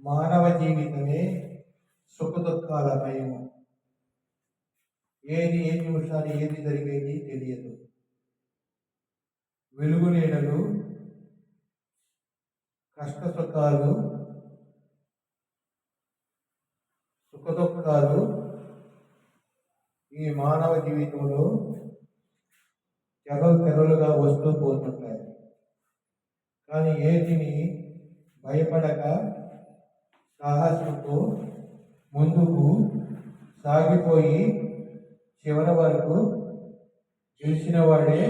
మానవ జీవితమే సుఖదుఖాల దుఃఖాలమయము ఏది ఏ నిమిషాలు ఏది జరిగేది తెలియదు. వెలుగు నీడలు కష్ట సుఖాలు సుఖదుఖాలు ఈ మానవ జీవితంలో తెరలు తెరలుగా వస్తూ పోతుంటాయి. కానీ ఏదిని భయపడక సాహసంతో ముందుకు సాగిపోయి చివరి వరకు గెలిచిన వాడే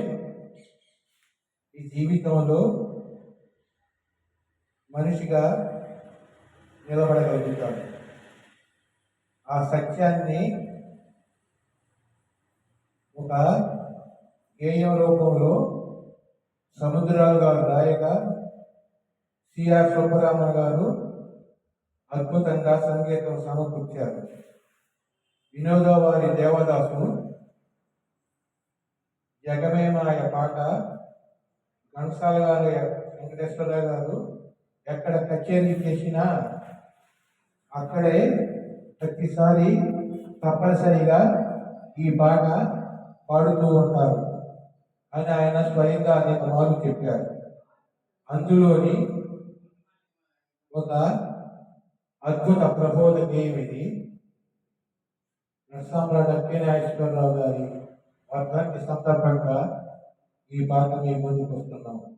ఈ జీవితంలో మనిషిగా నిలబడగలుగుతాడు. ఆ సత్యాన్ని ఒక గేయం రూపంలో సముద్రాలు గారు రాయగా సిఆర్ సుబ్బరామ గారు అద్భుతంగా సంగీతం సమకూర్చారు. వినోద వారి దేవదాసు జగమేమాయ పాట ఘంటసాల గారు వెంకటేశ్వరరావు గారు ఎక్కడ కచేరీ చేసినా అక్కడే ప్రతిసారి తప్పనిసరిగా ఈ పాట పాడుతూ ఉంటారు అని ఆయన స్వయంగా అనేక మార్లు చెప్పారు. అందులోని ఒక అద్భుత ప్రబోధ గేయం ఇది నరసాంరాడు అక్కినాగేశ్వరరావు గారి వర్ధంతి సందర్భంగా ఈ పాట మీ ముందుకు వస్తున్నాము.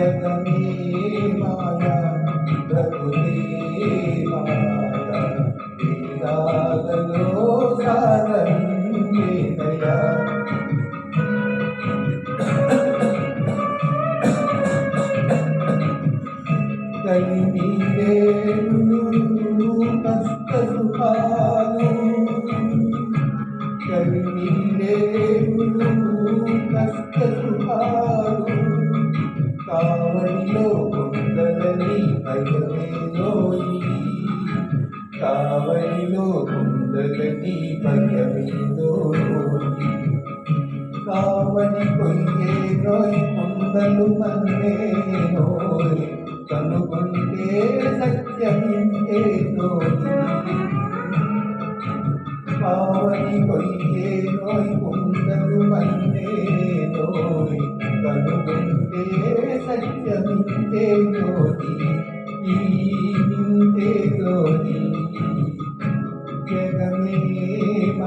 జగమే మాయా బ్రతుకే మాయా వేదాలలో సారమింతే నయా కష్ట సుఖాలు కష్ట సుఖాలు కావడిలో కుందలని భయమేలోయి కావడి కొయ్యే నోయ్ కుందలు మన్నే నోయ్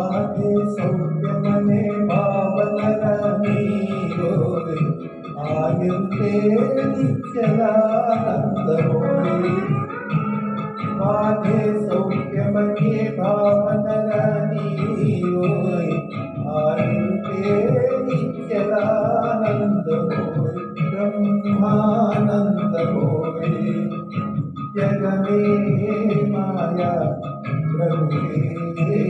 आदि सौख्यमने भावनरमीरोदे आयुर्ते नित्यलानन्दमोदे माधे सौख्यमने भावनरमीरोदे आयुर्ते नित्यलानन्दमोदे ब्रह्मानन्दमोदे जगमे माया प्रभुते